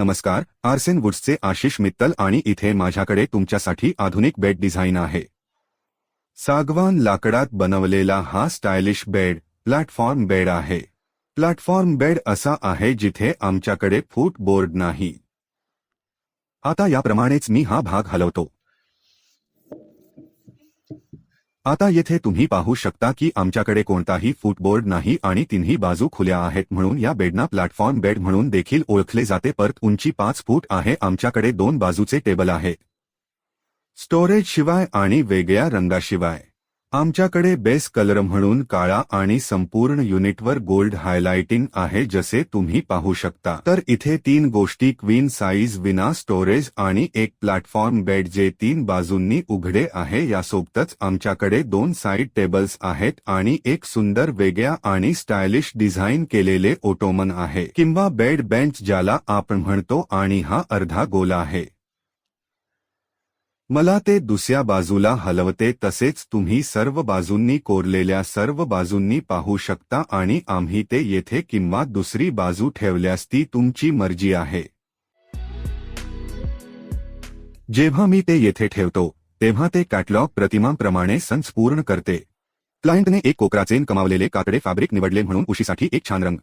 नमस्कार आर्सेन वुड्सचे आशिष मित्तल आणि इथे माझ्याकडे तुमच्यासाठी आधुनिक बेड डिझाईन आहे. सागवान लाकडात बनवलेला हा स्टायलिश बेड प्लॅटफॉर्म बेड आहे. प्लॅटफॉर्म बेड असा आहे जिथे आमच्याकडे फूट बोर्ड नाही. आता याप्रमाणेच मी हा भाग हलवतो. आता येथे तुम्ही पाहू शकता की आमच्याकडे कोणताही फुटबोर्ड नाही आणि तिन्ही बाजू खुल्या आहेत म्हणून या बेडना प्लॅटफॉर्म बेड म्हणून देखील ओळखले जाते. परत उंची पाच फूट आहे. आमच्याकडे दोन बाजूचे टेबल आहे स्टोरेज शिवाय आणि वेगळ्या रंगाशिवाय. आमच्याकडे बेस कलर म्हणून काळा आणि संपूर्ण युनिटवर गोल्ड हायलाइटिंग आहे जसे तुम्ही पाहू शकता. तर इथे तीन गोष्टी क्वीन साईज विना स्टोरेज आणि एक प्लॅटफॉर्म बेड जे तीन बाजूंनी उघडे आहे यासोबतच आमच्याकडे दोन साईड टेबल्स आहेत आणि एक सुंदर वेगळ्या आणि स्टायलिश डिझाईन केलेले ओटोमन आहे. किंवा बेड बेंच ज्याला आपण म्हणतो आणि हा अर्धा गोल आहे. मला ते दुसऱ्या बाजूला हलवते तसेच तुम्ही सर्व बाजूंनी कोरलेल्या सर्व बाजूंनी पाहू शकता आणि आम्ही ते येथे किंवा दुसरी बाजू ठेवल्यास ती तुमची मर्ज़ी आहे. जेव्हा मी ते येथे ठेवतो, तेव्हा ते कॅटलॉग प्रतिमांप्रमाणे संच पूर्ण करते. क्लायंटने एक कोकराचेन कमावलेले कातडे फॅब्रिक निवडले म्हणून उशीसाठी एक छान रंग.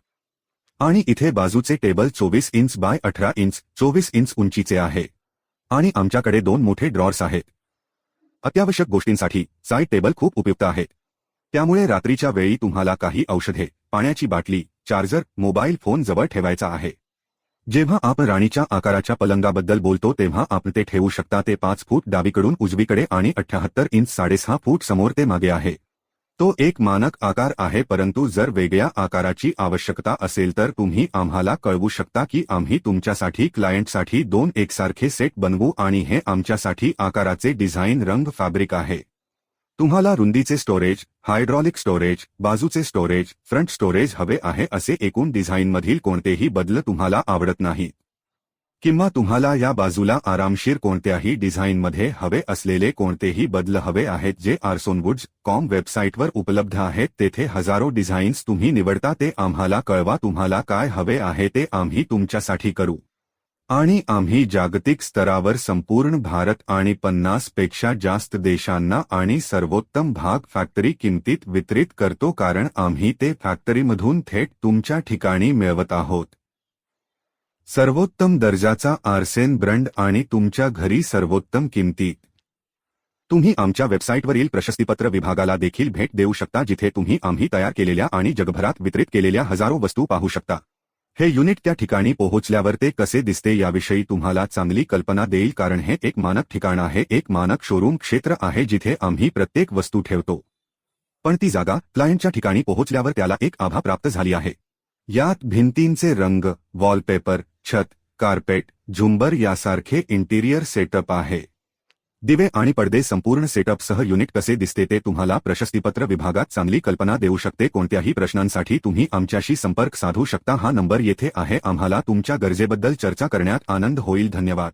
आणि इथे बाजूचे टेबल चोवीस इंच बाय अठरा इंच, चोवीस इंच उंचीचे आहे. आणि आमच्याकडे दोन मोठे ड्रॉर्स आहेत. अत्यावश्यक गोष्टींसाठी साईड टेबल खूप उपयुक्त आहेत. त्यामुळे रात्रीच्या वेळी तुम्हाला काही औषधे पाण्याची बाटली चार्जर मोबाईल फोन जवळ ठेवायचा आहे. जेव्हा आपण राणीच्या आकाराच्या पलंगाबद्दल बोलतो तेव्हा आपण ते ठेवू शकता ते पाच फूट डावीकडून उजवीकडे आणि अठ्याहत्तर इंच साडेसहा फूट समोर ते मागे आहे. तो एक मानक आकार आहे परंतु जर वेगळ्या आकाराची आवश्यकता असेल तर तुम्ही आम्हाला कळवू शकता की आम्ही तुमच्यासाठी क्लायंटसाठी दोन एकसारखे सेट बनवू आणि हे आमच्यासाठी आकाराचे डिझाईन रंग फॅब्रिक आहे. तुम्हाला रुंदीचे स्टोरेज हायड्रॉलिक स्टोरेज बाजूचे स्टोरेज फ्रंट स्टोरेज हवे आहे असे एकूण डिझाईनमधील कोणतेही बदल तुम्हाला आवडत नाहीत. किंवा तुम्हाला या बाजूला आरामशीर कोणत्याही डिझाईनमध्ये हवे असलेले कोणतेही बदल हवे आहेत जे आर्सोनवुड्स कॉम वेबसाईटवर उपलब्ध आहेत तेथे हजारो डिझाईन्स तुम्ही निवडता ते आम्हाला कळवा तुम्हाला काय हवे आहे ते आम्ही तुमच्यासाठी करू. आणि आम्ही जागतिक स्तरावर संपूर्ण भारत आणि पन्नासपेक्षा जास्त देशांना आणि सर्वोत्तम भाग फॅक्टरी किमतीत वितरित करतो कारण आम्ही ते फॅक्टरीमधून थेट तुमच्या ठिकाणी मिळवत आहोत. सर्वोत्तम दर्जाचा आर्सेन ब्रँड आणि तुमच्या घरी सर्वोत्तम किंमतीत तुम्ही आमच्या वेबसाईटवरील प्रशस्तीपत्र विभागाला देखील भेट देऊ शकता जिथे तुम्ही आम्ही तयार केलेल्या आणि जगभरात वितरित केलेल्या हजारो वस्तू पाहू शकता. हे युनिट त्या ठिकाणी पोहोचल्यावर ते कसे दिसते याविषयी तुम्हाला चांगली कल्पना देईल कारण हे एक मानक ठिकाण आहे एक मानक शोरूम क्षेत्र आहे जिथे आम्ही प्रत्येक वस्तू ठेवतो. पण ती जागा क्लायंटच्या ठिकाणी पोहोचल्यावर त्याला एक आभा प्राप्त झाली आहे. यात भिंतींचे रंग वॉलपेपर छत कार्पेट झुंबर यासारखे इंटिरियर सेटअप आहे. दिवे आणि पडदे संपूर्ण सेटअपसह युनिट कसे दिसते ते तुम्हाला प्रशस्तीपत्र विभागात चांगली कल्पना देऊ शकते. कोणत्याही प्रश्नांसाठी तुम्ही आमच्याशी संपर्क साधू शकता. हा नंबर येथे आहे. आम्हाला तुमच्या गरजेबद्दल चर्चा करण्यात आनंद होईल. धन्यवाद.